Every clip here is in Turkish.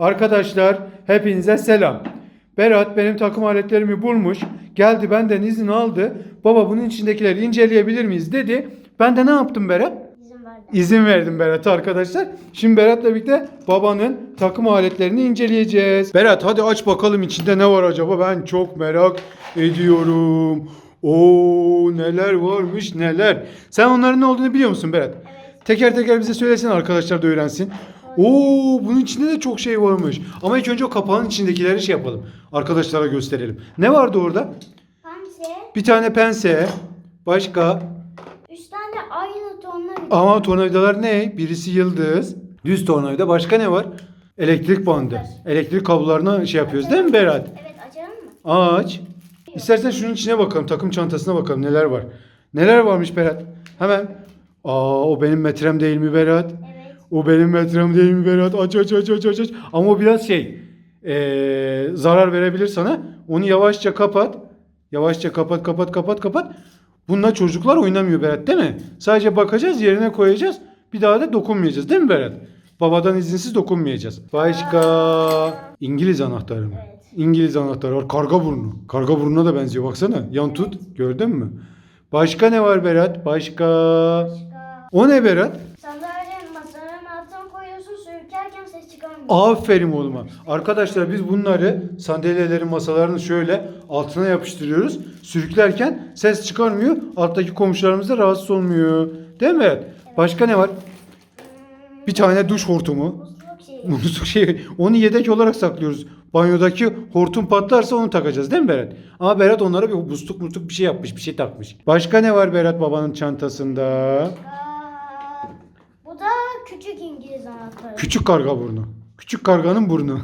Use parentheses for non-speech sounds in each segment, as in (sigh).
Arkadaşlar hepinize selam. Berat benim takım aletlerimi bulmuş. Geldi benden izin aldı. Baba bunun içindekileri inceleyebilir miyiz dedi. Ben de ne yaptım Berat? İzin verdi. İzin verdim Berat'a arkadaşlar. Şimdi Berat'la birlikte babanın takım aletlerini inceleyeceğiz. Berat hadi aç bakalım içinde ne var acaba? Ben çok merak ediyorum. Oo neler varmış neler. Sen onların ne olduğunu biliyor musun Berat? Evet. Teker teker bize söylesin arkadaşlar da öğrensin. Oo bunun içinde de çok şey varmış. Ama ilk önce o kapağın içindekileri şey yapalım. Arkadaşlara gösterelim. Ne vardı orada? Pense. Bir tane pense. Başka? Üç tane aynı bir Ama tornavidalar ne? Birisi yıldız. Düz tornavida. Başka ne var? Elektrik bandı. Elektrik kablolarına şey yapıyoruz değil mi Berat? Evet açalım mı? Aç. İstersen şunun içine bakalım. Takım çantasına bakalım neler var. Neler varmış Berat? Hemen. Aa o benim metrem değil mi Berat? Evet. O benim metrem değil mi Berat? Aç aç aç aç aç. aç. Ama o biraz şey. ee, zarar verebilir sana. Onu yavaşça kapat. Yavaşça kapat kapat kapat kapat. Bununla çocuklar oynamıyor Berat değil mi? Sadece bakacağız yerine koyacağız. Bir daha da dokunmayacağız değil mi Berat? Babadan izinsiz dokunmayacağız. Başka İngiliz anahtarı mı? Evet. İngiliz anahtarı var. Karga burnu. Karga burnuna da benziyor baksana. Yan tut. Gördün mü? Başka ne var Berat? Başka. Başka. O ne Berat? Sandalyenin masanın altına koyuyorsun sürüklerken ses çıkarmıyor. Aferin oğluma. Arkadaşlar biz bunları sandalyelerin masalarını şöyle altına yapıştırıyoruz. Sürüklerken ses çıkarmıyor. Alttaki komşularımız da rahatsız olmuyor. Değil mi? Başka ne var? Bir tane duş hortumu. Musluk şey, onu yedek olarak saklıyoruz. Banyodaki hortum patlarsa onu takacağız değil mi Berat? Ama Berat onlara bir musluk musluk bir şey yapmış, bir şey takmış. Başka ne var Berat babanın çantasında? Aa, bu da küçük İngiliz anahtarı. Küçük karga burnu. Küçük karganın burnu.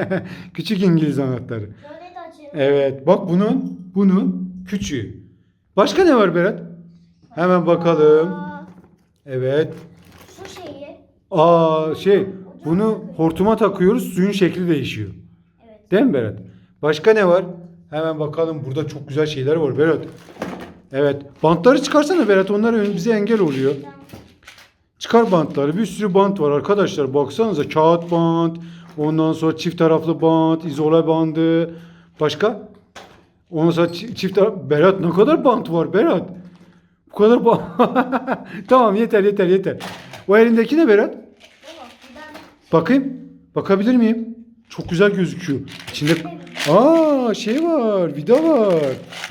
(laughs) Küçük İngiliz anahtarı. De. Evet bak bunun bunun küçüğü. Başka ne var Berat? Hemen bakalım. Aa, Evet. su şeyi. Aa şey bunu hortuma takıyoruz suyun şekli değişiyor. Evet. Değil mi Berat? Başka ne var? Hemen bakalım burada çok güzel şeyler var Berat. Evet. Bantları çıkarsana Berat onlar ön- bize engel oluyor. Çıkar bantları. Bir sürü bant var arkadaşlar. Baksanıza kağıt bant. Ondan sonra çift taraflı bant. izole bandı. Başka? Ondan sonra çi- çift taraf... Berat ne kadar bant var Berat? Bu kadar bant. (laughs) tamam yeter yeter yeter. O elindeki ne Berat? Bakayım. Bakabilir miyim? Çok güzel gözüküyor. İçinde... Aa şey var. Vida var.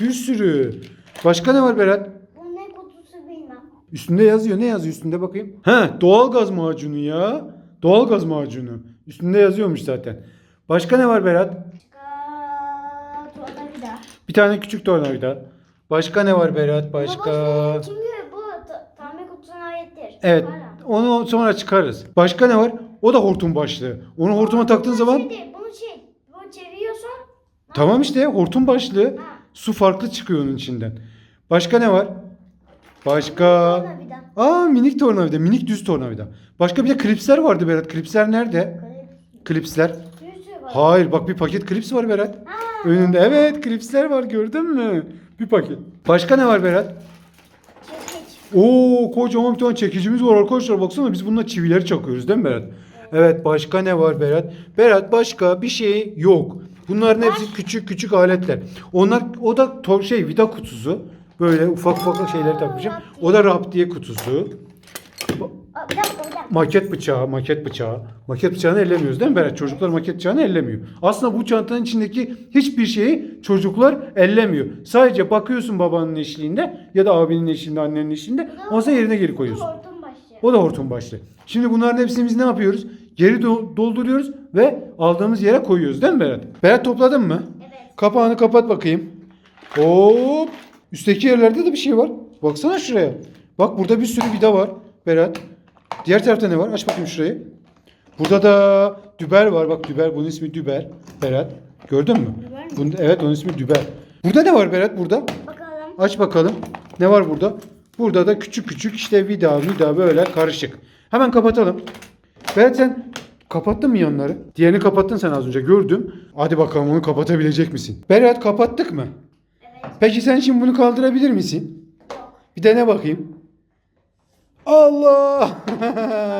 Bir sürü. Başka ne var Berat? bu ne kutusu bilmem. Üstünde yazıyor. Ne yazıyor üstünde bakayım? He, doğalgaz macunu ya. Doğalgaz macunu. Üstünde yazıyormuş zaten. Başka ne var Berat? Başka tornavida. Bir tane küçük tornavida. Başka ne var Berat? Başka. Baba, çünkü bu ta- tamir kutusuna aittir. Evet. Onu sonra çıkarız. Başka ne var? O da hortum başlığı. Onu hortuma taktığın zaman şey değil, bunu şey, bunu çeviriyorsun. tamam işte hortum başlığı. Ha. Su farklı çıkıyor onun içinden. Başka ne var? Başka. Tornavida. Aa minik tornavida, minik düz tornavida. Başka bir de klipsler vardı Berat. Klipsler nerede? Klipsler. Bir sürü var. Hayır bak bir paket klips var Berat. Ha, Önünde evet klipsler var gördün mü? Bir paket. Başka ne var Berat? çekiç. Oo kocaman bir tane çekicimiz var arkadaşlar. Baksana biz bununla çivileri çakıyoruz değil mi Berat? Evet başka ne var Berat? Berat başka bir şey yok. Bunların hepsi küçük küçük aletler. Onlar o da to- şey vida kutusu. Böyle ufak ufak şeyleri takmışım. O da raptiye kutusu. Aa, bir dakika, bir dakika. Maket bıçağı, maket bıçağı. Maket bıçağını ellemiyoruz değil mi Berat? Çocuklar maket bıçağını ellemiyor. Aslında bu çantanın içindeki hiçbir şeyi çocuklar ellemiyor. Sadece bakıyorsun babanın eşliğinde ya da abinin eşliğinde, annenin eşliğinde. Ondan sonra yerine geri koyuyorsun. hortum. O da hortum başlı. Şimdi bunların hepsini biz ne yapıyoruz? Geri do- dolduruyoruz ve aldığımız yere koyuyoruz değil mi Berat? Berat topladın mı? Evet. Kapağını kapat bakayım. Hop. Üstteki yerlerde de bir şey var. Baksana şuraya. Bak burada bir sürü vida var Berat. Diğer tarafta ne var? Aç bakayım şurayı. Burada da düber var. Bak düber. Bunun ismi düber. Berat. Gördün mü? Düber mi? Bunda, evet onun ismi düber. Burada ne var Berat? Burada. Bakalım. Aç bakalım. Ne var burada? Burada da küçük küçük işte vida vida böyle karışık. Hemen kapatalım. Berat sen kapattın mı yanları? Diğerini kapattın sen az önce gördüm. Hadi bakalım onu kapatabilecek misin? Berat kapattık mı? Peki sen şimdi bunu kaldırabilir misin? Bir dene bakayım. Allah!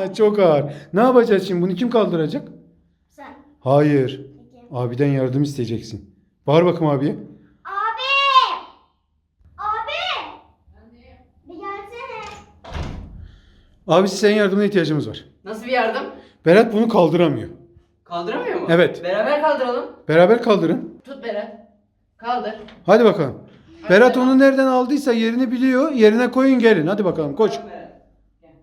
(laughs) Çok ağır. Ne yapacağız şimdi? Bunu kim kaldıracak? Sen. Hayır. Peki. Abiden yardım isteyeceksin. Bağır bakayım abiye. Abi! Abi! Bir gelsene. Abisi senin yardımına ihtiyacımız var. Nasıl bir yardım? Berat bunu kaldıramıyor. Kaldıramıyor mu? Evet. Beraber kaldıralım. Beraber kaldırın. Tut Berat. Kaldır. Hadi bakalım. Berat onu nereden aldıysa yerini biliyor. Yerine koyun gelin. Hadi bakalım. Berat.